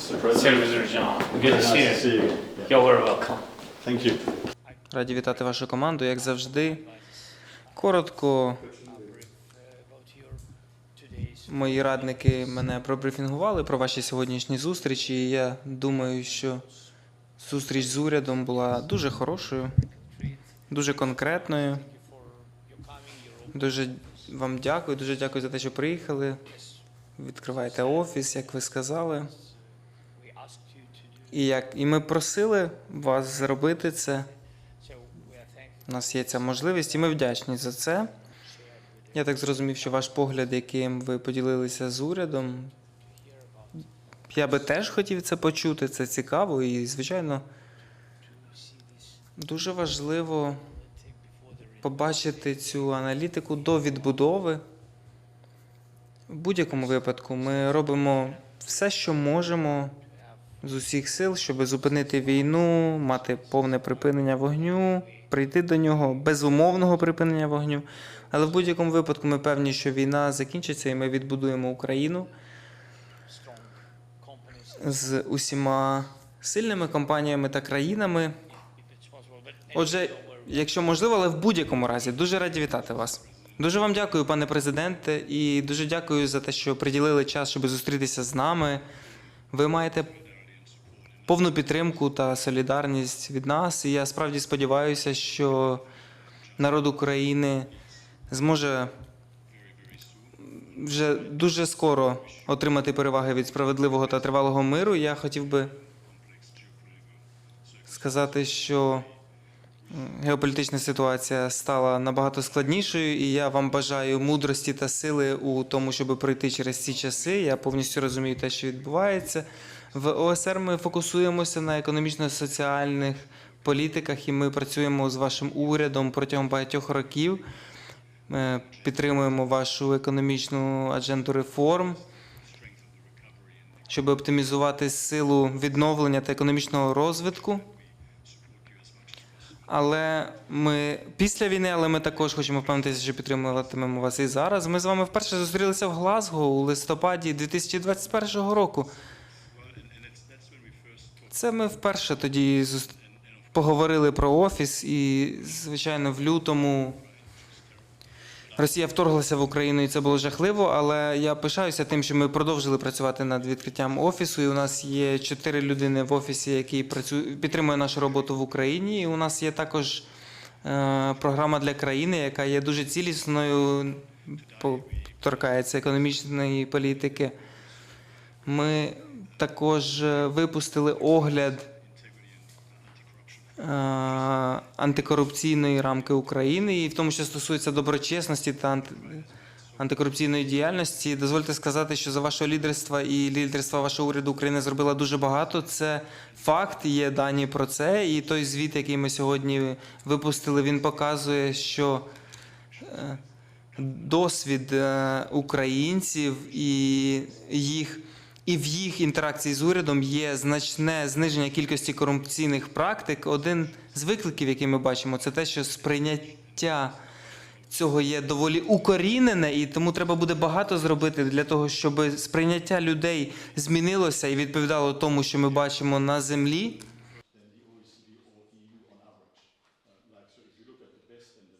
Mr. President. Servitor John. Good to Nice to you. see you. Yeah. You're very welcome. Thank you. Раді вітати вашу команду, як завжди. Коротко, мої радники мене пробрифінгували про ваші сьогоднішні зустрічі. І я думаю, що зустріч з урядом була дуже хорошою, дуже конкретною. Дуже вам дякую, дуже дякую за те, що приїхали. Відкриваєте офіс, як ви сказали. І, як, і ми просили вас зробити це. У нас є ця можливість, і ми вдячні за це. Я так зрозумів, що ваш погляд, яким ви поділилися з урядом, я би теж хотів це почути, це цікаво і, звичайно, дуже важливо побачити цю аналітику до відбудови. В будь-якому випадку ми робимо все, що можемо з усіх сил, щоб зупинити війну, мати повне припинення вогню, прийти до нього безумовного припинення вогню. Але в будь-якому випадку ми певні, що війна закінчиться і ми відбудуємо Україну з усіма сильними компаніями та країнами. Отже, якщо можливо, але в будь-якому разі, дуже раді вітати вас. Дуже вам дякую, пане президенте, і дуже дякую за те, що приділили час, щоб зустрітися з нами. Ви маєте повну підтримку та солідарність від нас. І я справді сподіваюся, що народ України зможе вже дуже скоро отримати переваги від справедливого та тривалого миру. Я хотів би сказати, що геополітична ситуація стала набагато складнішою, і я вам бажаю мудрості та сили у тому, щоб пройти через ці часи. Я повністю розумію те, що відбувається. В ОСР ми фокусуємося на економічно-соціальних політиках, і ми працюємо з вашим урядом протягом багатьох років. Ми підтримуємо вашу економічну адженду реформ, щоб оптимізувати силу відновлення та економічного розвитку. Але ми після війни, але ми також хочемо впевнитися, що підтримуватимемо вас і зараз. Ми з вами вперше зустрілися в Глазго у листопаді 2021 року. Це ми вперше тоді поговорили про офіс, і, звичайно, в лютому Росія вторглася в Україну, і це було жахливо. Але я пишаюся тим, що ми продовжили працювати над відкриттям офісу. І у нас є чотири людини в офісі, які працюють, підтримує нашу роботу в Україні. І у нас є також е, програма для країни, яка є дуже цілісною, торкається економічної політики. Ми також е, випустили огляд е, антикорупційної рамки України, і в тому, що стосується доброчесності та антикорупційної діяльності. Дозвольте сказати, що за вашого лідерства і лідерства вашого уряду Україна зробила дуже багато. Це факт, є дані про це. І той звіт, який ми сьогодні випустили, він показує, що. е, досвід українців і їх. І в їх інтеракції з урядом є значне зниження кількості корупційних практик. Один з викликів, який ми бачимо, це те, що сприйняття цього є доволі укорінене, і тому треба буде багато зробити для того, щоб сприйняття людей змінилося і відповідало тому, що ми бачимо на землі.